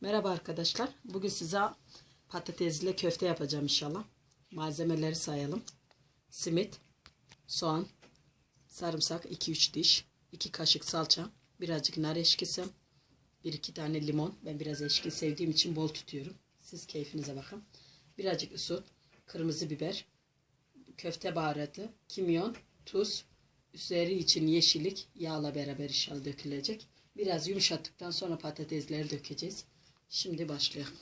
Merhaba arkadaşlar. Bugün size patatesle köfte yapacağım inşallah. Malzemeleri sayalım. Simit, soğan, sarımsak 2-3 diş, 2 kaşık salça, birazcık nar eşkisi, 1-2 tane limon. Ben biraz eşki sevdiğim için bol tutuyorum. Siz keyfinize bakın. Birazcık su, kırmızı biber, köfte baharatı, kimyon, tuz, üzeri için yeşillik yağla beraber inşallah dökülecek. Biraz yumuşattıktan sonra patatesleri dökeceğiz. Şimdi başlayalım.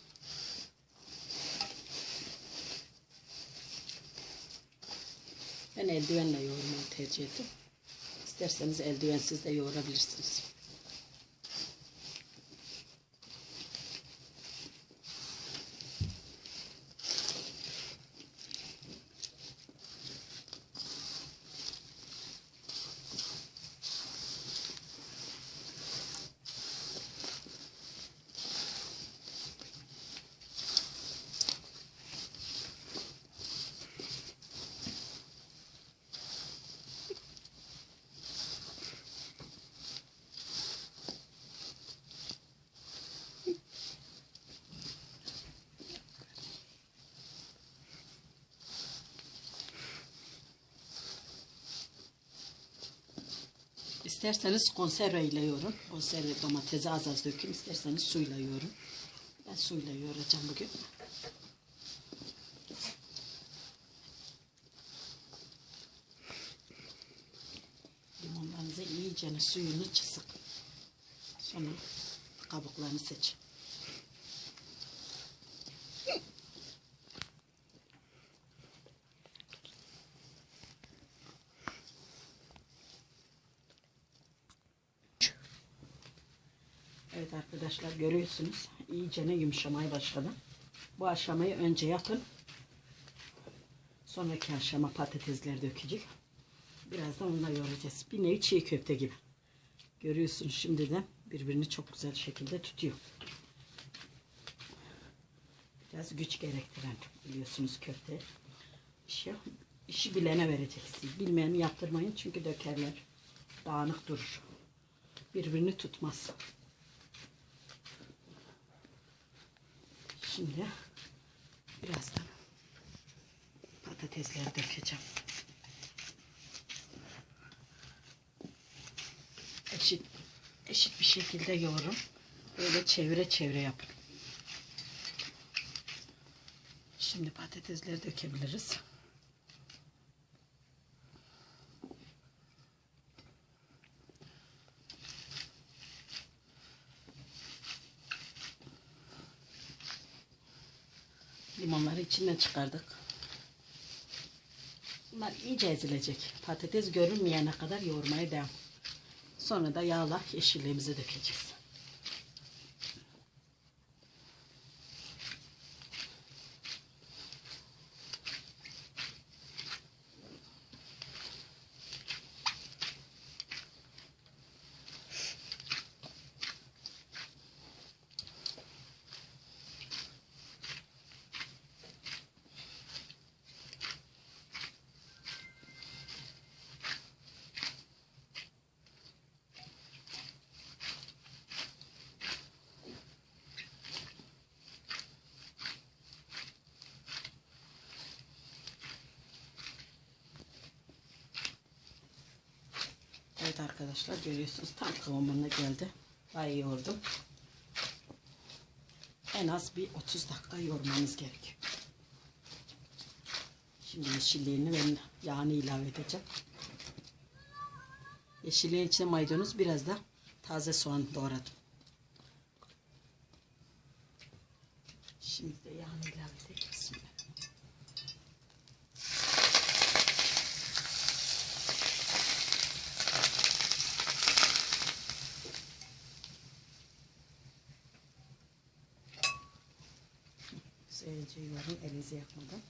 Ben eldivenle yoğurmayı tercih ettim. İsterseniz eldivensiz de yoğurabilirsiniz. İsterseniz konserve ile yoğurun. Konserve domatesi az az dökün. İsterseniz suyla yoğurun. Ben suyla yoğuracağım bugün. Limonlarınızı iyice suyunu çısık. Sonra kabuklarını seçin. Evet arkadaşlar görüyorsunuz iyicene yumuşamaya başladı. Bu aşamayı önce yapın. Sonraki aşama patatesleri dökecek. Birazdan onları yoğuracağız. Bir nevi çiğ köfte gibi. Görüyorsunuz şimdiden birbirini çok güzel şekilde tutuyor. Biraz güç gerektiren biliyorsunuz köfte işi. işi bilene vereceksiniz. Bilmeyen yaptırmayın çünkü dökerler. Dağınık durur. Birbirini tutmaz. Şimdi birazdan patatesleri dökeceğim. Eşit eşit bir şekilde yoğurun. Böyle çevire çevire yapın. Şimdi patatesleri dökebiliriz. Limonları içinden çıkardık. Bunlar iyice ezilecek. Patates görünmeyene kadar yoğurmaya devam. Sonra da yağla yeşilliğimizi dökeceğiz. Evet arkadaşlar görüyorsunuz tam kıvamına geldi. Bayağı yoğurdum. En az bir 30 dakika yoğurmanız gerekiyor. Şimdi yeşilliğini ve yağını ilave edeceğim. Yeşilliğin içine maydanoz biraz da taze soğan doğradım. Şimdi de yağını ilave edeceğiz. Güzelce yoğurun elinizi yakmadan.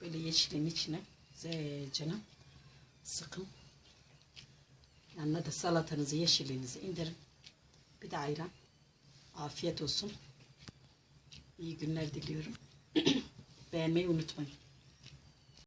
Böyle yeşilin içine güzelce sıkın. Yanına da salatanızı, yeşilliğinizi indirin. Bir de ayran. Afiyet olsun. İyi günler diliyorum. Beğenmeyi unutmayın.